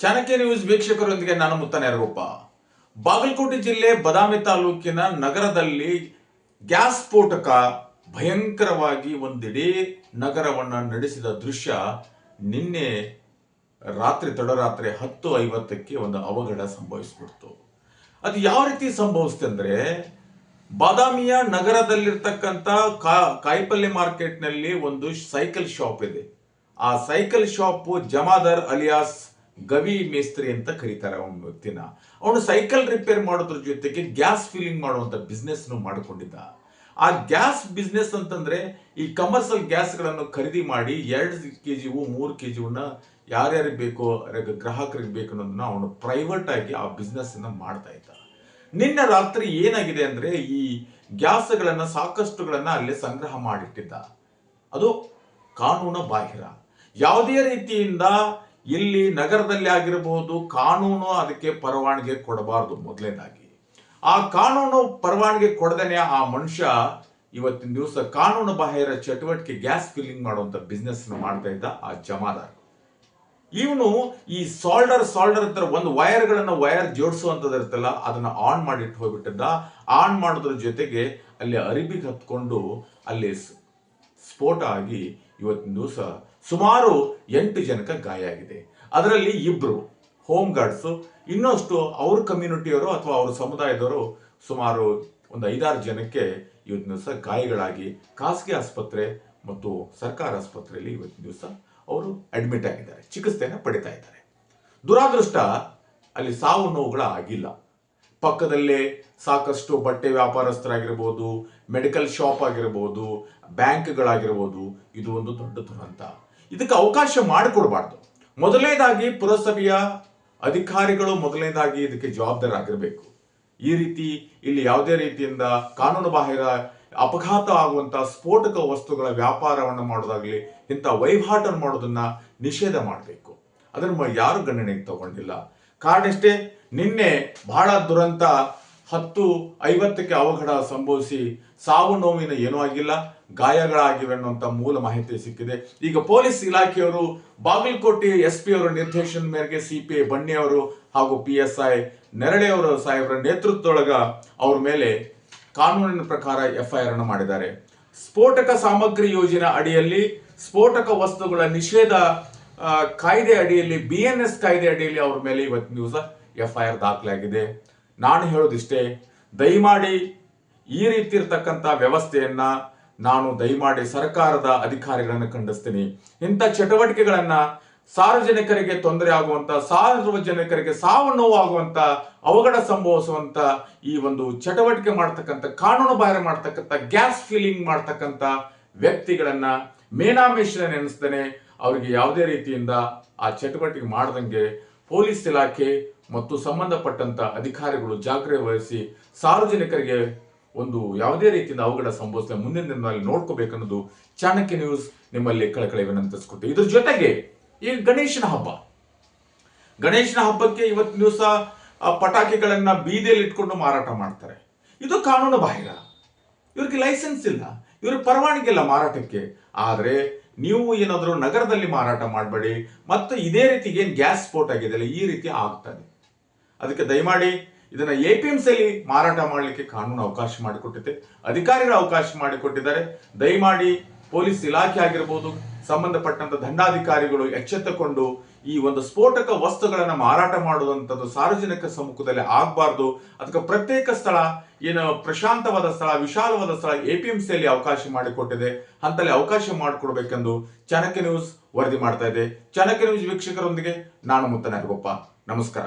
Chanakya news ವೀಕ್ಷಕರೊಂದಿಗೆ ನಾನು ಮುತ್ತನ ಯರಗೊಪ್ಪ. ಬಾಗಲಕೋಟೆ ಜಿಲ್ಲೆ ಬದಾಮಿ ತಾಲೂಕಿನ ನಗರದಲ್ಲಿ ಗ್ಯಾಸ್ ಸ್ಫೋಟಕ ಭಯಂಕರವಾಗಿ ಒಂದಿಡೀ ನಗರವನ್ನು ನಡೆಸಿದ ದೃಶ್ಯ ನಿನ್ನೆ ರಾತ್ರಿ, ತಡರಾತ್ರಿ ಹತ್ತು ಐವತ್ತಕ್ಕೆ ಒಂದು ಅವಘಡ ಸಂಭವಿಸ್ಬಿಡ್ತು. ಅದು ಯಾವ ರೀತಿ ಸಂಭವಿಸ್ತೆ ಅಂದರೆ, ಬಾದಾಮಿಯ ನಗರದಲ್ಲಿರ್ತಕ್ಕಂಥ ಕಾಯಿಪಲ್ಲೆ ಮಾರ್ಕೆಟ್ನಲ್ಲಿ ಒಂದು ಸೈಕಲ್ ಶಾಪ್ ಇದೆ. ಆ cycle shop Jamadar alias Gavi ಮೇಸ್ತ್ರಿ ಅಂತ ಕರೀತಾರೆ ಅವನ ವ್ಯಕ್ತಿನ. ಅವನು ಸೈಕಲ್ ರಿಪೇರ್ ಮಾಡೋದ್ರ ಜೊತೆಗೆ ಗ್ಯಾಸ್ ಫಿಲ್ಲಿಂಗ್ ಮಾಡುವಂತ ಬಿಸ್ನೆಸ್ ಮಾಡಿಕೊಂಡಿದ್ದ. ಆ ಗ್ಯಾಸ್ ಬಿಸ್ನೆಸ್ ಅಂತಂದ್ರೆ ಈ ಕಮರ್ಷಿಯಲ್ ಗ್ಯಾಸ್ಗಳನ್ನು ಖರೀದಿ ಮಾಡಿ ಎರಡು ಕೆ ಜಿವು ಮೂರು ಕೆ ಜಿವನ್ನ ಯಾರ್ಯಾರಿಗೆ ಬೇಕೋ ಗ್ರಾಹಕರಿಗೆ ಬೇಕು ಅನ್ನೋದನ್ನ ಅವನು ಪ್ರೈವೇಟ್ ಆಗಿ ಆ ಬಿಸ್ನೆಸ್ ಅನ್ನ ಮಾಡ್ತಾ ಇದ್ದ. ನಿನ್ನೆ ರಾತ್ರಿ ಏನಾಗಿದೆ ಅಂದ್ರೆ ಈ ಗ್ಯಾಸ್ಗಳನ್ನ, ಸಾಕಷ್ಟುಗಳನ್ನ ಅಲ್ಲಿ ಸಂಗ್ರಹ ಮಾಡಿಟ್ಟಿದ್ದ. ಅದು ಕಾನೂನು ಬಾಹಿರ. ಯಾವುದೇ ರೀತಿಯಿಂದ ಇಲ್ಲಿ ನಗರದಲ್ಲಿ ಆಗಿರಬಹುದು, ಕಾನೂನು ಅದಕ್ಕೆ ಪರವಾನಗಿ ಕೊಡಬಾರದು ಮೊದಲನೇದಾಗಿ ಆ ಕಾನೂನು ಪರವಾನಗಿ ಕೊಡದೇನೆ ಆ ಮನುಷ್ಯ ಇವತ್ತಿನ ದಿವಸ ಕಾನೂನು ಬಾಹಿರ ಚಟುವಟಿಕೆ ಗ್ಯಾಸ್ ಫಿಲ್ಲಿಂಗ್ ಮಾಡುವಂತ ಬಿಸ್ನೆಸ್ ಮಾಡ್ತಾ ಇದ್ದ ಆ ಜಮಾದಾರ್. ಇವನು ಈ ಸಾಲ್ಡರ್ ಸಾಲ್ಡರ್ ಅಂತ ಒಂದು ವೈರ್ ಗಳನ್ನ ವೈರ್ ಜೋಡಿಸುವಂತದ್ದು ಇರ್ತಲ್ಲ ಅದನ್ನ ಆನ್ ಮಾಡಿಟ್ಟು ಹೋಗ್ಬಿಟ್ಟಿದ್ದ. ಆನ್ ಮಾಡೋದ್ರ ಜೊತೆಗೆ ಅಲ್ಲಿ ಅರಿಬಿಗೆ ಹತ್ಕೊಂಡು ಅಲ್ಲಿ ಸ್ಫೋಟ ಆಗಿ ಇವತ್ತಿನ ದಿವಸ ಸುಮಾರು ಎಂಟು ಜನಕ್ಕೆ ಗಾಯ ಆಗಿದೆ. ಅದರಲ್ಲಿ ಇಬ್ರು ಹೋಮ್ ಗಾರ್ಡ್ಸು, ಇನ್ನಷ್ಟು ಅವ್ರ ಕಮ್ಯುನಿಟಿಯವರು ಅಥವಾ ಅವ್ರ ಸಮುದಾಯದವರು ಸುಮಾರು ಒಂದು ಐದಾರು ಜನಕ್ಕೆ ಇವತ್ತಿನ ದಿವಸ ಗಾಯಗಳಾಗಿ ಖಾಸಗಿ ಆಸ್ಪತ್ರೆ ಮತ್ತು ಸರ್ಕಾರ ಆಸ್ಪತ್ರೆಯಲ್ಲಿ ಇವತ್ತಿನ ದಿವಸ ಅವರು ಅಡ್ಮಿಟ್ ಆಗಿದ್ದಾರೆ. ಚಿಕಿತ್ಸೆಯನ್ನು ಪಡಿತಾ ಇದ್ದಾರೆ. ದುರಾದೃಷ್ಟ ಅಲ್ಲಿ ಸಾವು ನೋವುಗಳ ಆಗಿಲ್ಲ. ಪಕ್ಕದಲ್ಲೇ ಸಾಕಷ್ಟು ಬಟ್ಟೆ ವ್ಯಾಪಾರಸ್ಥರಾಗಿರ್ಬೋದು, ಮೆಡಿಕಲ್ ಶಾಪ್ ಆಗಿರ್ಬೋದು, ಬ್ಯಾಂಕ್ಗಳಾಗಿರ್ಬೋದು, ಇದು ಒಂದು ದೊಡ್ಡ ದುರಂತ. ಇದಕ್ಕೆ ಅವಕಾಶ ಮಾಡಿಕೊಡ್ಬಾರ್ದು. ಮೊದಲನೇದಾಗಿ ಪುರಸಭೆಯ ಅಧಿಕಾರಿಗಳು ಮೊದಲನೇದಾಗಿ ಇದಕ್ಕೆ ಜವಾಬ್ದಾರರಾಗಿರಬೇಕು ಈ ರೀತಿ ಇಲ್ಲಿ ಯಾವುದೇ ರೀತಿಯಿಂದ ಕಾನೂನು ಬಾಹಿರ ಅಪಘಾತ ಆಗುವಂತಹ ಸ್ಫೋಟಕ ವಸ್ತುಗಳ ವ್ಯಾಪಾರವನ್ನು ಮಾಡೋದಾಗ್ಲಿ, ಇಂಥ ವಹಿವಾಟನ್ನು ಮಾಡೋದನ್ನ ನಿಷೇಧ ಮಾಡಬೇಕು. ಅದನ್ನು ಯಾರು ಗಣನೆಗೆ ತಗೊಂಡಿಲ್ಲ. ಕಾರಣ ಇಷ್ಟೇ ನಿನ್ನೆ ಬಹಳ ದುರಂತ ಹತ್ತು ಐವತ್ತಕ್ಕೆ ಅವಘಡ ಸಂಭವಿಸಿ ಸಾವು ನೋವಿನ ಏನೂ ಆಗಿಲ್ಲ. ಗಾಯಗಳಾಗಿವೆ ಅನ್ನುವಂಥ ಮೂಲ ಮಾಹಿತಿ ಸಿಕ್ಕಿದೆ. ಈಗ ಪೊಲೀಸ್ ಇಲಾಖೆಯವರು ಬಾಗಲಕೋಟೆ ಎಸ್ ಪಿ ಅವರ ನಿರ್ದೇಶನ ಮೇರೆಗೆ ಸಿ ಪಿ ಐ ಬಣ್ಣಿ ಅವರು ಹಾಗೂ ಪಿ ಎಸ್ ಐ ನೆರಳೆಯವರ ಸಾಹೇಬರ ನೇತೃತ್ವದೊಳಗ ಅವ್ರ ಮೇಲೆ ಕಾನೂನಿನ ಪ್ರಕಾರ ಎಫ್ಐಆರ್ ಅನ್ನು ಮಾಡಿದ್ದಾರೆ. ಸ್ಫೋಟಕ ಸಾಮಗ್ರಿ ಯೋಜನೆ ಅಡಿಯಲ್ಲಿ ಸ್ಫೋಟಕ ವಸ್ತುಗಳ ನಿಷೇಧ ಕಾಯ್ದೆ ಅಡಿಯಲ್ಲಿ, ಬಿ ಎನ್ ಎಸ್ ಕಾಯ್ದೆ ಅಡಿಯಲ್ಲಿ ಅವ್ರ ಮೇಲೆ ಇವತ್ತಿನ ದಿವಸ ಎಫ್ಐಆರ್ ದಾಖಲಾಗಿದೆ. ನಾನು ಹೇಳೋದಿಷ್ಟೇ, ದಯಮಾಡಿ ಈ ರೀತಿ ಇರ್ತಕ್ಕಂಥ ವ್ಯವಸ್ಥೆಯನ್ನ ನಾನು ದಯಮಾಡಿ ಸರ್ಕಾರದ ಅಧಿಕಾರಿಗಳನ್ನು ಖಂಡಿಸ್ತೀನಿ. ಇಂಥ ಚಟುವಟಿಕೆಗಳನ್ನ ಸಾರ್ವಜನಿಕರಿಗೆ ತೊಂದರೆ ಆಗುವಂತ, ಸಾರ್ವಜನಿಕರಿಗೆ ಸಾವು ನೋವು ಆಗುವಂತ, ಅವಘಡ ಸಂಭವಿಸುವಂತ ಈ ಒಂದು ಚಟುವಟಿಕೆ ಮಾಡ್ತಕ್ಕಂಥ, ಕಾನೂನು ಬಾಹಿರ ಮಾಡ್ತಕ್ಕಂಥ, ಗ್ಯಾಸ್ ಫೀಲಿಂಗ್ ಮಾಡ್ತಕ್ಕಂಥ ವ್ಯಕ್ತಿಗಳನ್ನ ಮೇನಾಮೇಷನ ನೆನೆಸ್ತೇನೆ ಅವರಿಗೆ ಯಾವುದೇ ರೀತಿಯಿಂದ ಆ ಚಟುವಟಿಕೆ ಮಾಡದಂಗೆ ಪೊಲೀಸ್ ಇಲಾಖೆ ಮತ್ತು ಸಂಬಂಧಪಟ್ಟಂತ ಅಧಿಕಾರಿಗಳು ಜಾಗ್ರತೆ ವಹಿಸಿ ಸಾರ್ವಜನಿಕರಿಗೆ ಒಂದು ಯಾವುದೇ ರೀತಿಯಿಂದ ಅವಘಡ ಸಂಭವಿಸಿದ ಮುಂದಿನ ದಿನದಲ್ಲಿ ನೋಡ್ಕೋಬೇಕನ್ನೋದು ಚಾಣಕ್ಯ ನ್ಯೂಸ್ ನಿಮ್ಮಲ್ಲಿ ಕಳಕಳಿ ವಿನಂತಿಸ್ಕೊಟ್ಟೆ. ಇದ್ರ ಜೊತೆಗೆ ಈ ಗಣೇಶನ ಹಬ್ಬ. ಗಣೇಶನ ಹಬ್ಬಕ್ಕೆ ಇವತ್ತು ದಿವಸ ಪಟಾಕಿಗಳನ್ನ ಬೀದಿಯಲ್ಲಿ ಇಟ್ಕೊಂಡು ಮಾರಾಟ ಮಾಡ್ತಾರೆ. ಇದು ಕಾನೂನು ಬಾಹಿರ. ಇವ್ರಿಗೆ ಲೈಸೆನ್ಸ್ ಇಲ್ಲ. ಇವ್ರಿಗೆ ಪರವಾನಗಿ ಇಲ್ಲ ಮಾರಾಟಕ್ಕೆ. ಆದ್ರೆ ನೀವು ಏನಾದರೂ ನಗರದಲ್ಲಿ ಮಾರಾಟ ಮಾಡಬೇಡಿ, ಮತ್ತು ಇದೇ ರೀತಿ ಏನು ಗ್ಯಾಸ್ ಸ್ಫೋಟ ಆಗಿದೆ ಈ ರೀತಿ ಆಗ್ತದೆ ಅದಕ್ಕೆ ದಯಮಾಡಿ ಇದನ್ನ ಎ ಪಿ ಎಂ ಸಿಯಲ್ಲಿ ಮಾರಾಟ ಮಾಡಲಿಕ್ಕೆ ಕಾನೂನು ಅವಕಾಶ ಮಾಡಿಕೊಟ್ಟಿದೆ. ಅಧಿಕಾರಿಗಳು ಅವಕಾಶ ಮಾಡಿಕೊಟ್ಟಿದ್ದಾರೆ. ದಯಮಾಡಿ ಪೊಲೀಸ್ ಇಲಾಖೆ ಆಗಿರ್ಬೋದು, ಸಂಬಂಧಪಟ್ಟಂತ ದಂಡಾಧಿಕಾರಿಗಳು ಎಚ್ಚೆತ್ತುಕೊಂಡು ಈ ಒಂದು ಸ್ಫೋಟಕ ವಸ್ತುಗಳನ್ನು ಮಾರಾಟ ಮಾಡುವಂಥದ್ದು ಸಾರ್ವಜನಿಕ ಸಮ್ಮುಖದಲ್ಲಿ ಆಗಬಾರ್ದು. ಅದಕ್ಕೆ ಪ್ರತ್ಯೇಕ ಸ್ಥಳ, ಏನು ಪ್ರಶಾಂತವಾದ ಸ್ಥಳ, ವಿಶಾಲವಾದ ಸ್ಥಳ ಎ ಪಿ ಎಂ ಸಿಯಲ್ಲಿ ಅವಕಾಶ ಮಾಡಿಕೊಟ್ಟಿದೆ. ಅಂತಲ್ಲಿ ಅವಕಾಶ ಮಾಡಿಕೊಡ್ಬೇಕೆಂದು ಚಾಣಕ್ಯ ನ್ಯೂಸ್ ವರದಿ ಮಾಡ್ತಾ ಇದೆ. ಚಾಣಕ್ಯ ನ್ಯೂಸ್ ವೀಕ್ಷಕರೊಂದಿಗೆ ನಾನು ಮುತ್ತನಾರ್ಗೊಪ್ಪ ನಮಸ್ಕಾರ.